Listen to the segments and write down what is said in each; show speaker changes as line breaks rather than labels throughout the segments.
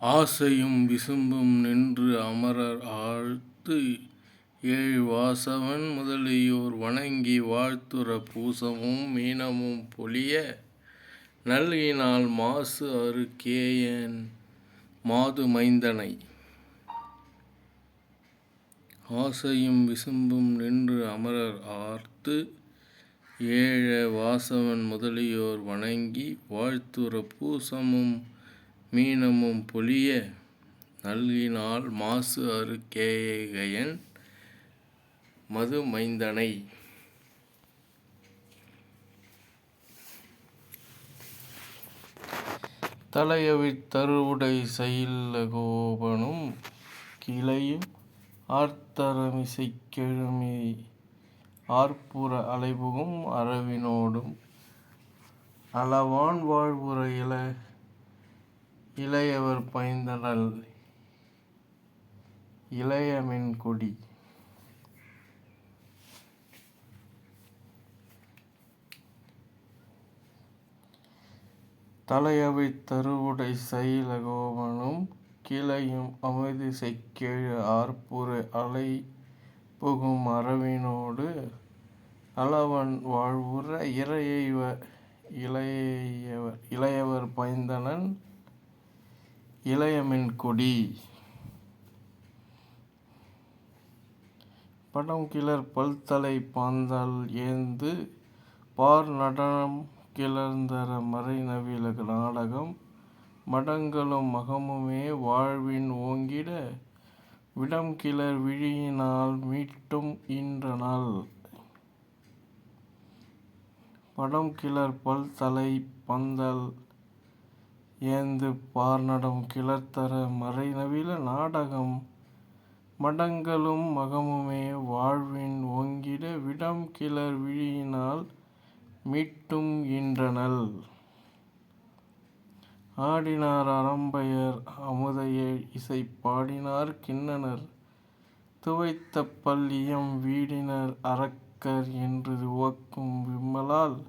ஆசையும் விசும்பும் நின்று அமரர் ஆழ்த்து ஏழ் வாசவன் முதலியோர் வணங்கி வாழ்த்துற பூசமும் மீனமும் பொலிய நல்கினால் மாசு அறு கேயன் மாது மைந்தனை. ஆசையும் விசும்பும் நின்று அமரர் ஆர்த்து ஏழ வாசவன் முதலியோர் வணங்கி வாழ்த்துற பூசமும் மீனமும் பொலிய நல்கினாள் மாசு அறு கேயன் மது மைந்தனை. தலையவிழ் தருவுடை சயிலகோபனும் கிளையும் ஆர்த்தர மிசைக்கெழுமி ஆர்ப்புற அலைபுகும் அரவினோடும் அளவான் வாழ்வுற இளையவர் பைந்தனள் இளையமின் கொடி. தலையவிழ் தருவுடை சயிலகோபனும் கிளையும் அமுதிசைக் கெழு ஆர்ப்புற அலைபுகும் அரவினோடு அளவன் வாழ்வுற இளையவர் இளையவர் பைந்தனன் இளையமின் கொடி. படம் கிளர் பல்தலை பாந்தால் ஏந்து பார் நடனம் கிளர்ந்தர மறைநவில நாடகம் மடங்களும் மகமுமே வாழ்வின் ஓங்கிட விடம் கிளர் விழியினால் மீட்டும் ஈன்றனால் படம் கிளர் பல்தலை பந்தல் ஏந்து பார்நடம் கிளர்த்தர மறை மறைநவில நாடகம் மடங்களும் மகமுமே வாழ்வின் ஓங்கிட விடம்கிளர் விழியினால் மீட்டும் ஈன்றனள். ஆடினார் அறம்பயர் அமுதஎழ் இசை பாடினார் கிண்ணனர் துவைத்தபல் இயம் வீடினர் அரக்கர் என்று துவக்கும் விம்மலால்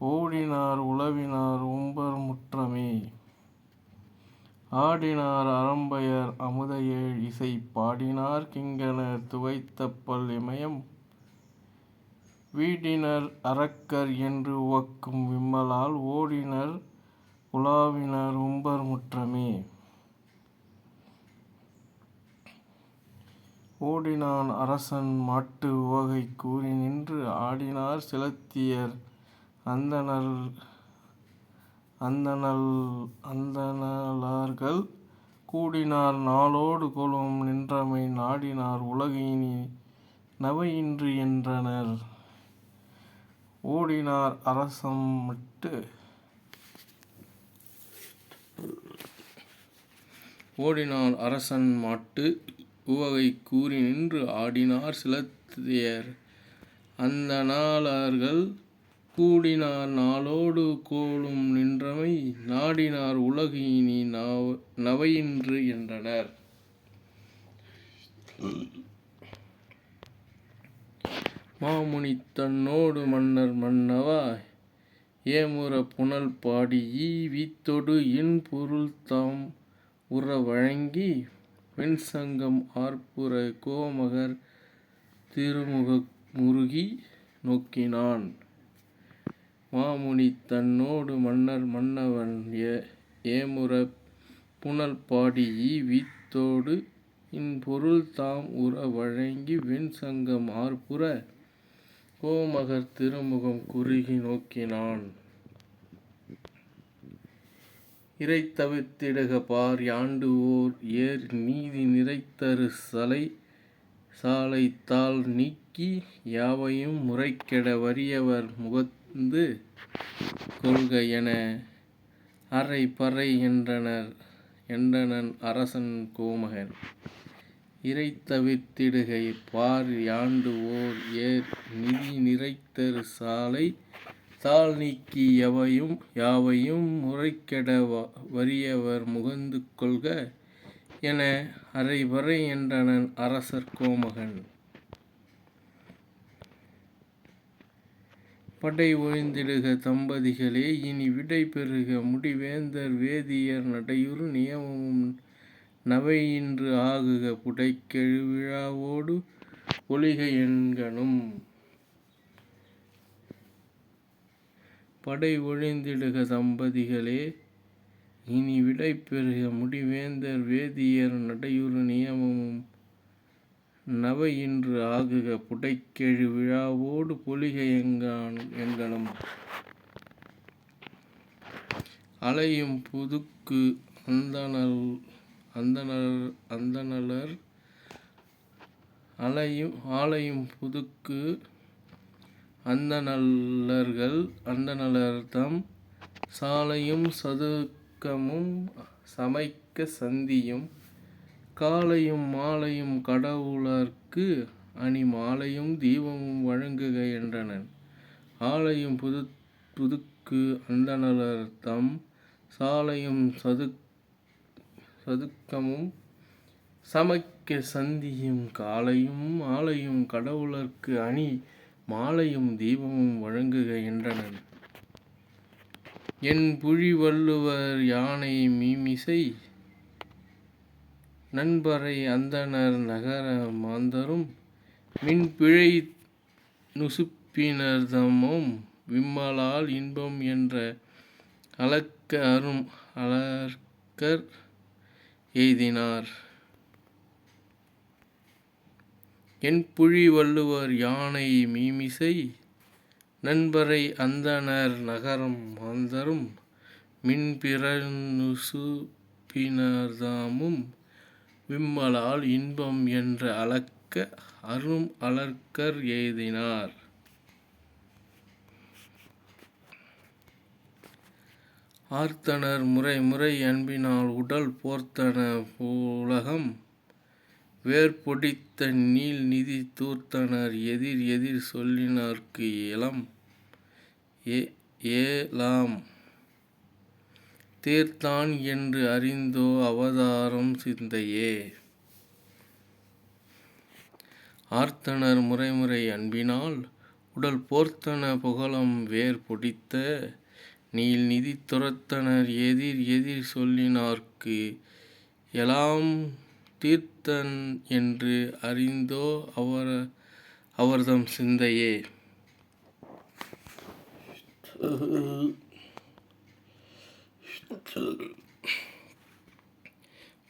ஓடினார் உலவினார் உம்பர் முற்றமே. ஆடினார் அறம்பயர் அமுதையேழ் இசை பாடினார் கின்னரர் துவைத்தபல் இமயம் வீடினர் அரக்கர் என்று உவக்கும் விம்மலால் ஓடினர் உலாவினர் உம்பர் முற்றமே. ஓடினான் அரசன் மாட்டு உவகை கூறிநின்று ஆடினார் சிலத்தியர் அந்தணார்கள் கூடினார் நாளோடு கொலும் நின்றமை நாடினார் உலகினி நவையின்று என்றனர். ஓடினார் அரசம் மட்டு ஓடினார் அரசன் மாட்டு உவகை கூறிநின்று ஆடினார் சிலத்தியர் அந்த நாளார்கள் கூடினார் நாளோடு கோலும் நின்றமை நாடினார் உலகுஇனி நவையின்று என்றனர். மாமுனி தன்னோடு மன்னர் மன்னவா ஏமுற புனல் பாடி ஈ வீத்தொடு இன் பொருள்தாம் உற வழங்கி வெண்சங்கம் ஆர்ப்புற கோமகர் திருமுக முருகி நோக்கினான். மாமுனி தன்னோடு மன்னர் மன்னவன் ஏமுறப் புனல்பாடி ஈ வீத்தொடு இன்பொருள் தாம் உற வழங்கி வெண்சங்கம் ஆர்ப்புற கோமகர் திருமுகம் குறுகி நோக்கினான். இரைதவிர்த் திடுக பார் யாண்டுஓர் ஏர் நீதி நிறைதரு சாலை தாள் நீக்கி யாவையும் முறைகெட வறியவர் முகந்து கொள்க என அறை பறை என்றனர் என்றனன் அரசன் கோமகன். இரைதவிர்த் திடுக பார் யாண்டுஓர் ஏர் நிதி நிறைதரு சாலை தாள் நீக்கி யாவையும் முறைகெட வறியவர் முகந்து கொள்க என அறை பறை என்றனன் அரசர் கோமகன். படை ஒழிந்திடுக தம்பதிகளே இனி விடை பெறுக. முடிவேந்தர் வேதியர் நடையுறு நியமமும் நவையின்று ஆகுக. புடைக்கெழு விழாவோடு ஒழிக என்கணும். படை ஒழிந்திடுக தம்பதிகளே இனி விடை பெறுக. முடிவேந்தர் வேதியர் நடையுறு நியமமும் நவையின்று ஆகுக புடைக்கெழு விழாவோடு பொலிக என்கணும் அலையும் புதுக்கு அந்தணல் அந்தணர் அந்தணலர் அலையும் ஆலையும் புதுக்கு அந்தணல்லர்கள் அந்தணலர்தம் சாலையும் சதுக்கமும் சமைக்க சந்தியும் காலையும் மாலையும் கடவுளர்க்கு அணி மாலையும் தீபமும் வழங்குக என்றனன் ஆலையும் புது புதுக்கு அந்தணலர் தம் சாலையும் சது சதுக்கமும் சமைக்க சந்தியும் காலையும் மாலையும் கடவுளர்க்கு அணி மாலையும் தீபமும் வழங்குக என்றனன் என் புழி வள்ளுவர் யானை மீமிசை நண்பரை அந்தணர் நகர மாந்தரும் மின்பிழை நுசுப்பினர்தமும் விம்மலால் இன்பம் என்ற அளக்க அரும் அலர்கர் எய்தினார். என் புழி வள்ளுவர் யானை மீமிசை நண்பரை அந்தணர் நகரம் மாந்தரும் மின்பிற மின்பிறநுசுப்பினர்தாமும் விம்மலால் இன்பம் என்ற அளக்க அரும் அலர்க்கர் எய்தினார். ஆர்த்தனர் முறை முறை அன்பினால் உடல் போர்த்தன உலகம் வேர்பொடித்த நீள் நிதி தூர்த்தனர் எதிர் எதிர் சொல்லினார்க்கு இளம் ஏ ஏலாம் தீர்த்தான் என்று அறிந்தோ அவதாரம் சிந்தையே. ஆர்த்தனர் முறைமுறை அன்பினால் உடல் போர்த்தன புகழம் வேர் பொடித்த நீள் நிதி துரத்தனர் எதிர் எதிர் சொல்லினார்க்கு எலாம் தீர்த்தன் என்று அறிந்தோ அவர் அவர்தம் சிந்தையே.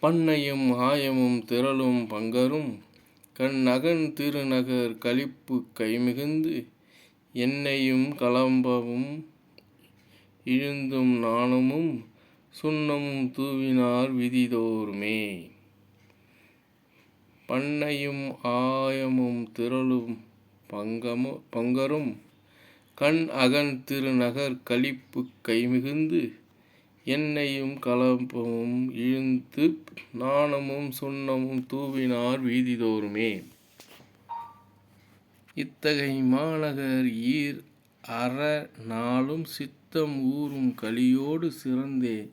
பண்ணையும் ஆயமும் திரளும் பங்கரும் கண் அகன் திருநகர் களிப்பு கைமிகுந்து எண்ணெயும் கலம்பவும் இழுந்தும் நாணமும் சுண்ணமும் தூவினார் விதிதோறுமே. பண்ணையும் ஆயமும் திரளும் பங்கமு பங்கரும் கண் அகன் திருநகர் களிப்பு கைமிகுந்து எண்ணெயும் கலப்பமும் இழுந்து நாணமும் சுண்ணமும் தூவினார் வீதிதோறுமே. இத்தகை மாநகர் ஈர் அற நாளும் சித்தம் ஊறும் கலியோடு சிறந்தே.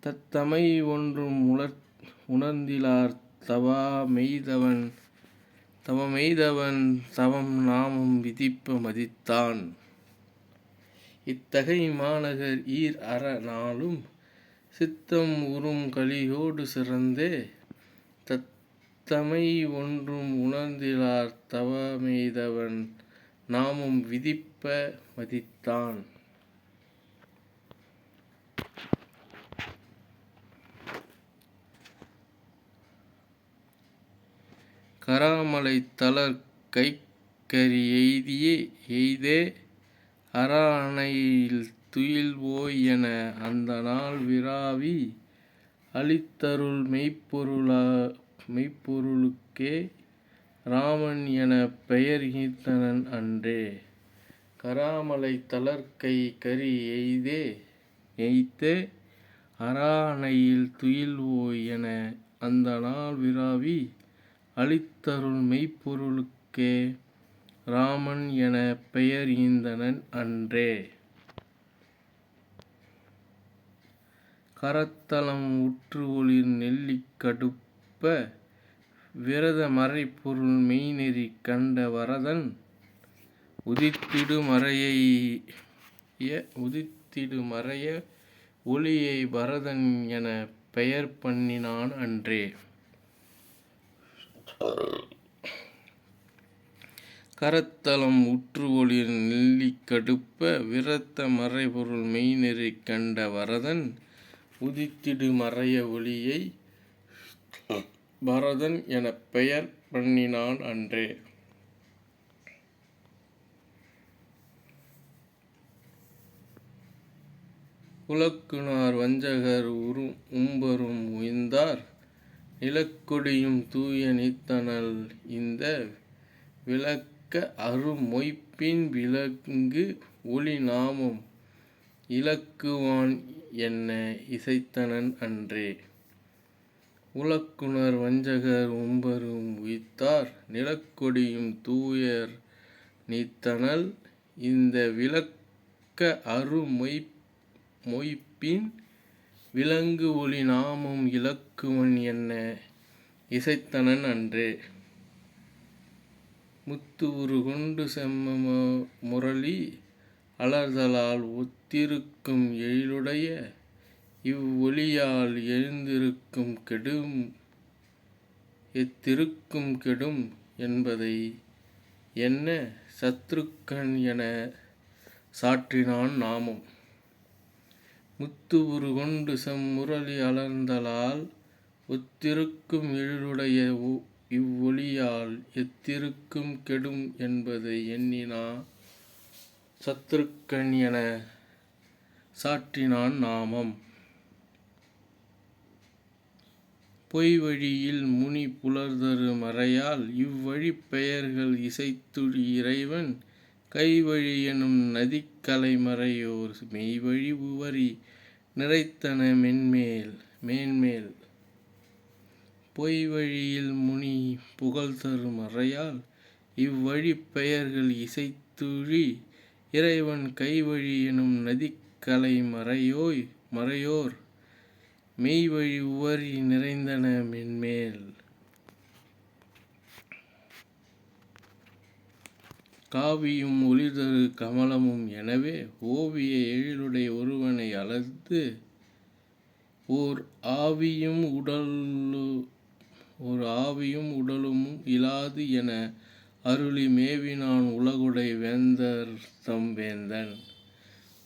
தத்தமை ஒன்றும் உணர் உணர்ந்திலார் தவா மெய்தவன் தவமெய்தவன் தவம் நாமம் விதிப்ப மதித்தான். இத்தகை மாநகர் ஈர் அற நாளும் சித்தம் உறும் கலியோடு சிறந்தே. தத்தமை ஒன்றும் உணர்ந்திலார் தவமெய்தவன் நாமும் விதிப்ப மதித்தான். கராமலை தளர் கைக்கரி எய்தியே எய்தே அரானையில் துயில்வோய் என அந்த நாள் விராவி அளித்தருள் மெய்ப்பொருளா மெய்ப்பொருளுக்கே ராமன் என பெயர் ஈர்த்தனன் அன்றே. கராமலை தளர்கை கரி எய்தே எய்த்தே துயில் துயில்வோய் என அந்த நாள் விராவி அளித்தருள் மெய்ப்பொருளுக்கே ராமன் என பெயர் ஈந்தனன் அன்றே கரத்தலம் உற்று ஒளிர் நெல்லிக் கடுப்ப விரத மறைப்பொருள் மெய்நெறி கண்ட வரதன் உதித்திடு மறைய உதித்திடு மறைய ஒளியை பரதன் என பெயர் பண்ணினான் அன்றே. கரத்தலம் உற்று ஒளிர் நெல்லி கடுப்ப விரத்த மறைபொருள் மெய்நெறி கண்ட வரதன் உதித்திடு மறைய ஒளியை பரதன் எனப் பெயர் பண்ணினான் அன்றே. குலக்குனார் வஞ்சகர் உரு உம்பரும் உய்ந்தார் நிலக்கொடியும் தூய நித்தனல் இந்த விளக்கு அறு அருமொய்ப்பின் விளங்கு ஒளி நாமம் இலக்குவான் என்ன இசைத்தனன் அன்றே. உலக்குநர் வஞ்சகர் உம்பரும் உய்த்தார் நிலக்கொடியும் தூயர் நீத்தனள் இந்த விலக்க அருமொய் மொய்ப்பின் விளங்கு ஒளி நாமம் இலக்குவன் என்ன இசைத்தனன் அன்றே. முத்து கொண்டு செம்ம முரளி அலர்தலால் ஒத்திருக்கும் எழிலுடைய இவ் கெடும் எத்திருக்கும் கெடும் என்பதை என்ன சத்ருக்கன் என சாற்றினான் நாமம். முத்து கொண்டு செம்முரளி அலர்ந்தலால் ஒத்திருக்கும் எழிலுடைய இவ்வொளியால் எத்திருக்கும் கெடும் என்பதை எண்ணினா சத்ருக்கண் என சாற்றினான் நாமம். பொய்வழியில் முனி புலர்தரு மறையால் இவ்வழி பெயர்கள் இசைத்துழி இறைவன் கைவழி எனும் நதிக்கலைமறையோர் மெய்வழி உவரி நிறைத்தன மென்மேல் மேன்மேல். பொய்வழியில் முனி புகழ்தரு மறையால் அறையால் வழிப் பெயர்கள் இசைத்துழி இறைவன் கைவழி எனும் நதிக்கலை மறையோய் மறையோர் மெய்வழி உவரி நிறைந்தன மென்மேல். காவியும் ஒளிர்தரு கமலமும் எனவே ஓவிய எழிலுடை ஒருவனை அளந்து ஓர் ஆவியும் ஒரு ஆவியும் உடலும் இலாது என அருளி மேவினான் உலகுடை வேந்தர்தம் வேந்தன்.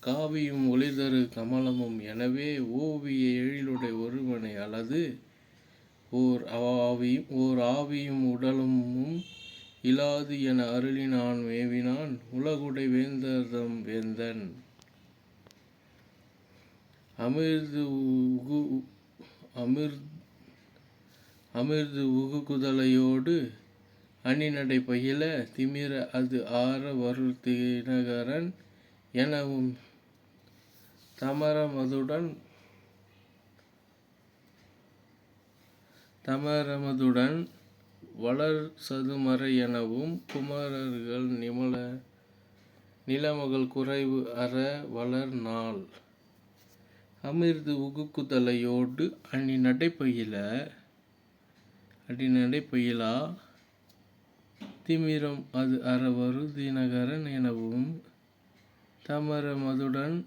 காவியும் ஒளிதரு கமலமும் எனவே ஓவிய எழிலுடை ஒருவனை அல்லது ஓர் ஆவியும் ஓர் ஆவியும் உடலும் இலாது என அருளினான் மேவினான் உலகுடை வேந்தர்தம் வேந்தன். அமிர்து அமிர்து உகுகுதலையொடு அணிநடை பயில திமிர அது ஆர வருதினகரன் எனவும் தமரமதுடன் தமரமதுடன் வளர் சதுமறை எனவும் குமரர்கள் நிலமகள் குறைவு அற வளர் நாள். அமிர்து உகுக்குதலையோடு அணி நடைப்பயில அடிநடை புயலா திமிரம் அது ஆர வருதினகரன் எனவும் தமரமதுடன்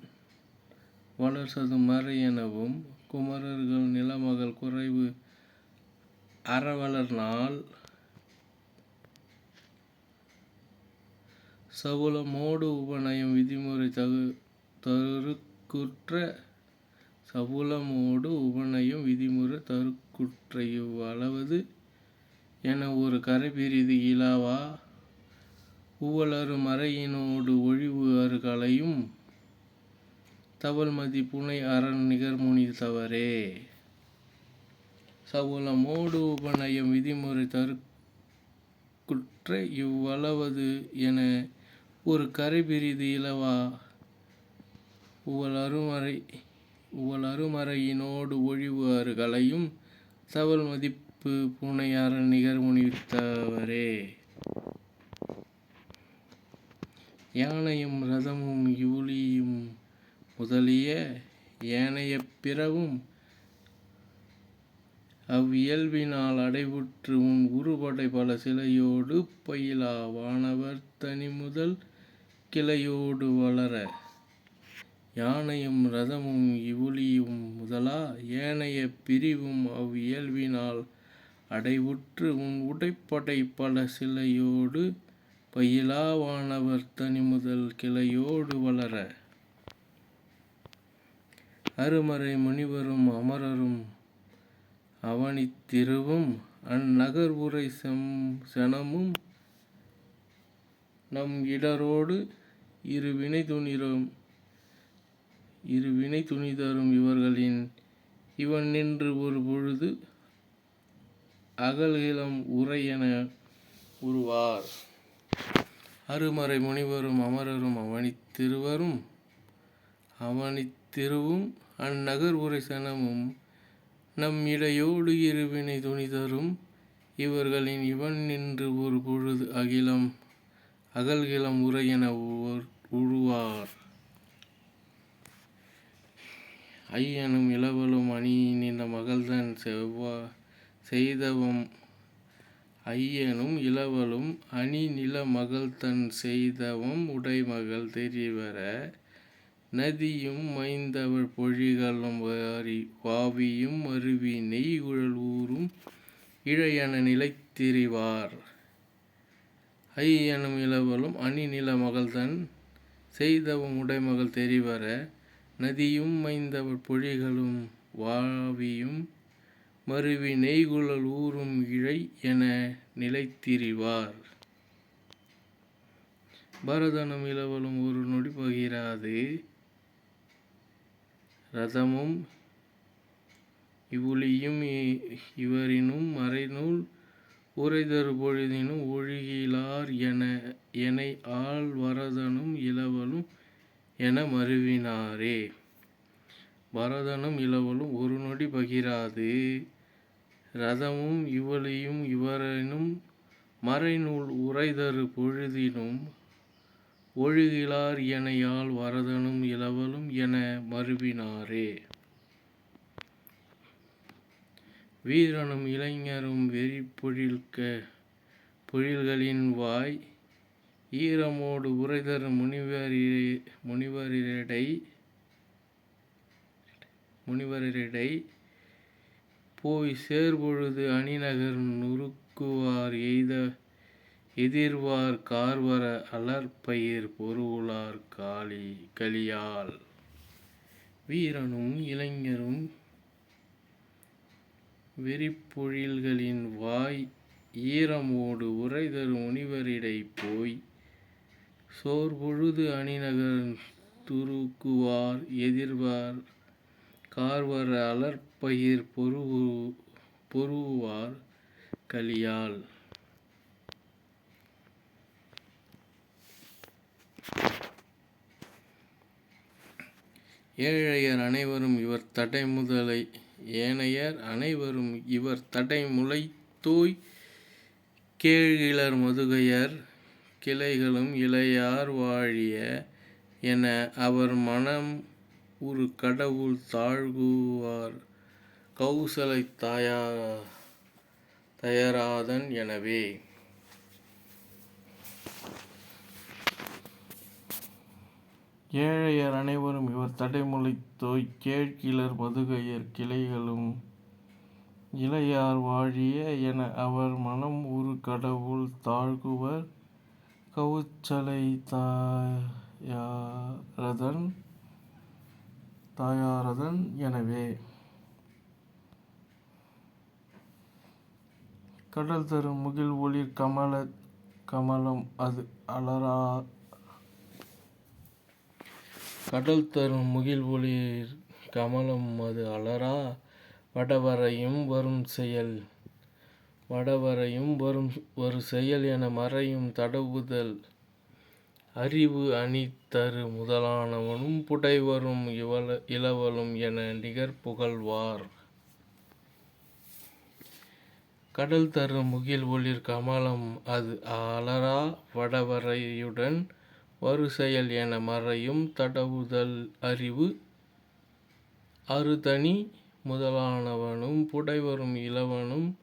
வளர்சதுமறை எனவும் குமரர்கள் நிலமகள் குறைவு அற நாள். சவுளமொடு உபநயம் விதிமுறை தகு தருக்குற்ற இவ் அளவது என ஒரு கரைபிறிது இலாவா உவலரு மறையினோடு ஒழிவு அறு கலையும் தவல்மதி புனை அரண் நிகர்முனி தவரே. சவுளமோடு உபநயம் விதிமுறை தருக்குற்ற இவ்வளவது என ஒரு கரைபிறிது இலவா உவல் மறையினொடு ஒழிவு அருகலையும் சவல் மதிப்பு புனை நிகர் நிகர்முனி யானையும் ரதமும் யூலியும் முதலிய ஏனைய பிறவும் அவ்வியல்பினால் அடைவுற்று உன் உருபடை பல சிலையோடு பயிலா வானவர் தனிமுதல் கிளையோடு வளர. யானையும் ரதமும் இவுளியும் முதலா ஏனைய பிரிவும் அவ் இயல்பினால் அடைவுற்று உன் உடைப்படை பல சிலையோடு பயிலாவானவர் தனி தனிமுதல் கிளையோடு வளர. அருமறை முனிவரும் அமரரும் அவனித் திருவும் அந்நகர்வுரை செம் செனமும் நம் இடரோடு இருவினை துணிரும். இரு இருவினை துணிதரும் இவர்களின் இவன் நின்று ஒரு பொழுது அகல்கிலம் என உருவார். அருமறை முனிவரும் அமரரும் அவனித் திருவரும் அவனித் திருவும் அந்நகர் உரை சனமும் நம் இடையோடு இருவினை துணிதரும் இவர்களின் இவன் நின்று ஒரு பொழுது அகிலம் அகல்கிலம் உரையென உருவார். ஐயனும் இளவலும் அணியின மகள்தன் செவ்வா செய்தவம். ஐயனும் இளவலும் அணி நில மகள்தன் செய்தவம் உடைமகள் தெரிவர நதியும் மைந்தவள் பொழிகளும் வாரி வாவியும் அருவி நெய்குழல் ஊரும் இழையென நிலைத்திரிவார். ஐயனும் இளவலும் அணி நில மகள்தன் செய்தவும் உடைமகள் தெரிவர நதியும் மைந்தவர் பொழிகளும் வாவியும் மருவி நெய்குழல் ஊறும் இழை என நிலைத்திரிவார். பரதனும் இளவலும் ஒரு நொடி பகிராது. ரதமும் இவுளியும் இவரினும் மறைநூல் உரைதரு பொழுதினும் ஒழுகிலார் என எனை ஆள் வரதனும் இளவலும் என மருவினாரே. பரதனும் இளவலும் ஒரு நொடி பகிராது. ரதமும் இவளியும் இவரினும் மறைநூல் உரைதரு பொழுதினும் ஒழுகிலார் எனையால் வரதனும் இளவலும் என மருவினாரே. வீரனும் இளைஞரும் வெறி பொழில்க பொழில்களின் வாய் ஈரமோடு உரைதர் முனிவரி முனிவரிடை முனிவரிடை போய் சேர்பொழுது அணிநகர் நுறுக்குவார் எய்த எதிர்வார் கார்வர அலர்பயிர் பொருளார் காளி கலியால் வீரனும் இளைஞரும் வெறிப்பொழில்களின் வாய் ஈரமோடு உரைதரு முனிவரிடை போய் சோர்பொழுது அணிநகர் துருக்குவார் எதிர்வார் கார்வர அலர்பயிர் பொருவு பொருவார் கலியால். ஏழையர் அனைவரும் இவர் தடை முதலை ஏனையர் அனைவரும் இவர் தடை முளைத்தோய் கேழிலர் மதுகையர் கிளைகளும் இளையார் வாழிய என அவர் மனம் ஒரு கடவுள் தாழ்குவார். கௌசலை தாயா தயராதன் எனவே. ஏழையர் அனைவரும் இவர் தடைமுளைத்தோய் கேழ்கிளர் மதுகையர் கிளைகளும் இளையார் வாழிய என அவர் மனம் ஒரு கடவுள் தாழ்குவர். கவுச்சலை தாயாரதன் தாயாரதன் எனவே. கடல் தரும் முகில் ஒளிர் கமல கமலம் அது அலரா. கடல் தரும் முகில் ஒளிர் கமலம் அது அலரா. வடவரையும் வரும் செயல் வடவரையும் வரும் ஒரு செயல் என மறையும் தடவுதல். அறிவு அணி தரு முதலானவனும் புடைவரும் இவள இளவலும் என நிகர் புகழ்வார். கடல் தரும் முகில் ஒளிர் கமலம் அது அலரா வடவரையுடன் வரு செயல் என மறையும் தடவுதல். அறிவு அறுதனி முதலானவனும் புடைவரும் இளவனும்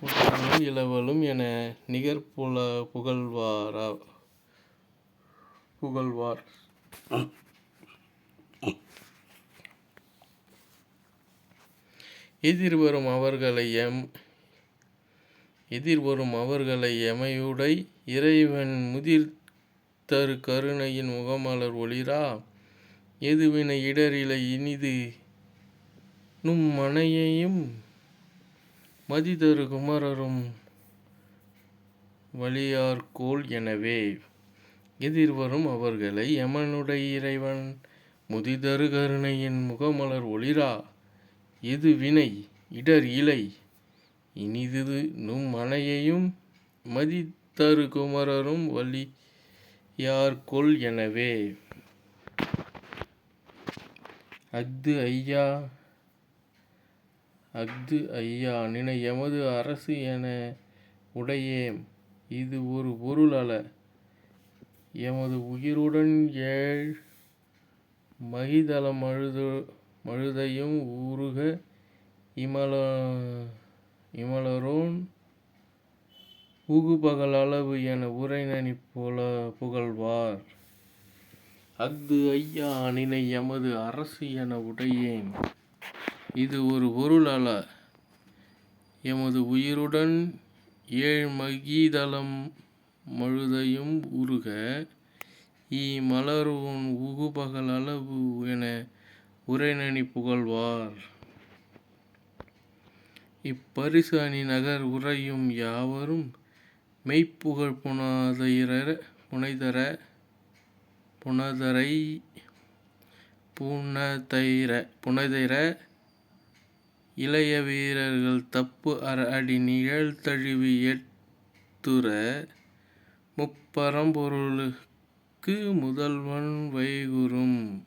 புகழும் இளவலும் என நிகர் புல புகழ்வாரா புகழ்வார். எதிர்வரும் அவர்களை எம் எதிர்வரும் அவர்களை எமையுடை இறைவன் முதிர் தரு கருணையின் முகமலர் ஒளிரா எதுவினை இடரிலை இனிது நும் மனையையும் மதிதரு குமரரும் வலியார்கோள் எனவே எதிர்வரும் அவர்களை எமனுடைய இறைவன் முதிதரு கருணையின் முகமலர் ஒளிரா எது வினை இடர் இலை இனிது நும் மனையையும் மதித்தரு குமரரும் வலியார்கொல் எனவே. அஃது ஐயா அஃது ஐயா நினை எமது அரசு என உடையேம். இது ஒரு பொருள் அல எமது உயிருடன் ஏழ் மகிதல மழுதையும் உருக இமலரோன் உகுபகல் அளவு என உரைநனி புகழ்வார். அஃது ஐயா நினை எமது அரசு என உடையேன் இது ஒரு பொருள் அல்ல. எமது உயிருடன் ஏழ் மகிதளம் மழுதையும் உருக இமலரோன் உகுபகல் அளவு என உரைநனி புகழ்வார். இப்பரிசு அணி நகர் உறையும் யாவரும் மெய்ப்புகழ் புனைதர புனதரை புனதைர புனதைர இளைய வீரர்கள் தப்பு அற அடி நிழல் தழுவி ஏத்துற முப்பரம்பொருளுக்கு முதல்வன் வைகுறும்.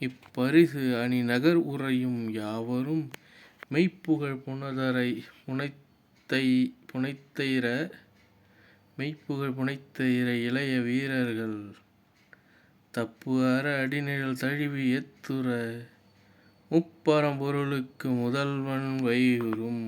இப்பரிசு அணி நகர் உறையும் யாவரும் மெய்ப்புகழ் புனதரை புனைத்தை புனைத்தைர மெய்ப்புகழ் புனைத்தைர இளைய வீரர்கள் தப்பு அற அடிநிழல் தழுவி ஏத்துற முப்பரம்பொருளுக்கு முதல்வன் வைகுறும்.